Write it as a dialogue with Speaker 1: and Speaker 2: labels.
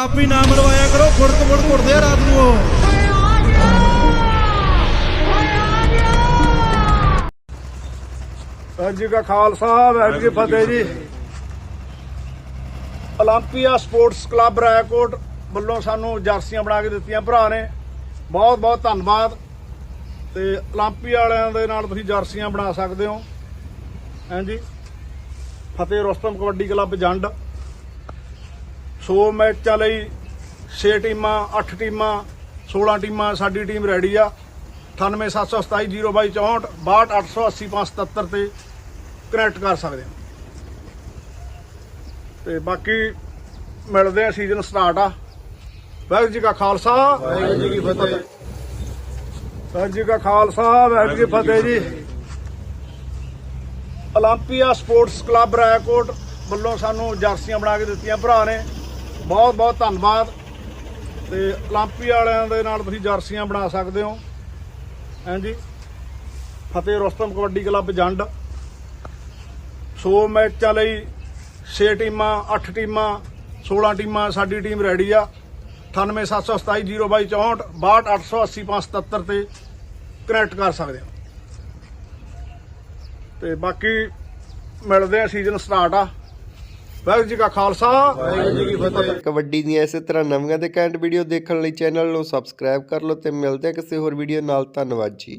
Speaker 1: ਆਪ ਵੀ ਨਾ ਮਰਵਾਇਆ ਕਰੋ ਫੁੜਕ ਫੁੜ ਫੁੜਦੇ ਆ ਰਾਤ ਨੂੰ ਉਹ।
Speaker 2: ਵਾਹਿਗੁਰੂ ਖਾਲਸਾ, ਵਾਹਿਗੁਰੂ ਜੀ ਫਤਿਹ ਜੀ। ਓਲੰਪੀਆ ਸਪੋਰਟਸ ਕਲੱਬ ਰਾਏਕੋਟ ਵੱਲੋਂ ਸਾਨੂੰ ਜਰਸੀਆਂ ਬਣਾ ਕੇ ਦਿੱਤੀਆਂ ਭਰਾ ਨੇ। ਬਹੁਤ ਬਹੁਤ ਧੰਨਵਾਦ। ਤੇ ਓਲੰਪੀਆ ਵਾਲਿਆਂ ਦੇ ਨਾਲ ਤੁਸੀਂ ਜਰਸੀਆਂ ਬਣਾ ਸਕਦੇ ਹੋ। ਹਾਂਜੀ ਫਤਿਹ ਰੋਸਤਮ ਕਬੱਡੀ ਕਲੱਬ ਜੰਡ। 100 ਮੈਚਾਂ ਲਈ 6 ਟੀਮਾਂ 8 ਟੀਮਾਂ 16 ਟੀਮਾਂ ਸਾਡੀ ਟੀਮ ਰੈਡੀ ਆ। 9872702264 62880 ਤੇ ਕਨੈਕਟ ਕਰ ਸਕਦੇ ਆ ਤੇ ਬਾਕੀ ਮਿਲਦੇ ਆ ਸੀਜ਼ਨ ਸਟਾਰਟ ਆ। ਵਾਹਿਗੁਰੂ ਜੀ ਕਾ ਖਾਲਸਾ। ਵਾਹਿਗੁਰੂ ਜੀ ਕੀ ਫਤਿਹ। ਵਾਹਿਗੁਰੂ ਜੀ ਕਾ ਖਾਲਸਾ ਵਾਹਿਗੁਰੂ ਜੀ ਫਤਿਹ ਜੀ 올림픽ਆ ਸਪੋਰਟਸ ਕਲੱਬ ਰਾਏਕੋਟ ਵੱਲੋਂ ਸਾਨੂੰ ਜਰਸੀਆਂ ਬਣਾ ਕੇ ਦਿੱਤੀਆਂ ਭਰਾ ਨੇ। ਬਹੁਤ ਬਹੁਤ ਧੰਨਵਾਦ ਤੇ ਓਲੰਪੀ ਵਾਲਿਆਂ ਦੇ ਨਾਲ ਤੁਸੀਂ ਜਰਸੀਆਂ ਬਣਾ ਸਕਦੇ ਹੋ। ਹਾਂਜੀ ਫਤਿਹ ਰੋਸਤਮ ਕਬੱਡੀ ਕਲੱਬ ਜੰਡ। 100 ਮੈਚਾਂ ਲਈ 6 ਟੀਮਾਂ 8 ਟੀਮਾਂ 16 ਟੀਮਾਂ ਸਾਡੀ ਟੀਮ ਰੈਡੀ ਆ। 9872702264 ਤੇ ਕਨੈਕਟ ਕਰ ਸਕਦੇ ਹੋ। ਤੇ ਬਾਕੀ ਮਿਲਦੇ ਆ ਸੀਜ਼ਨ ਸਟਾਰਟ ਆ। ਵਾਹਿਗੁਰੂ ਜੀ ਕਾ ਖਾਲਸਾ। ਵਾਹਿਗੁਰੂ ਜੀ ਕੀ ਫਤਿਹ।
Speaker 3: ਕਬੱਡੀ ਦੀਆਂ ਇਸੇ ਤਰ੍ਹਾਂ ਨਵੀਆਂ ਤੇ ਕੈਂਟ ਵੀਡੀਓ ਦੇਖਣ ਲਈ ਚੈਨਲ ਨੂੰ ਸਬਸਕ੍ਰਾਈਬ ਕਰ ਲਓ ਤੇ ਮਿਲਦੇ ਹਾਂ ਕਿਸੇ ਹੋਰ ਵੀਡੀਓ ਨਾਲ। ਧੰਨਵਾਦ ਜੀ।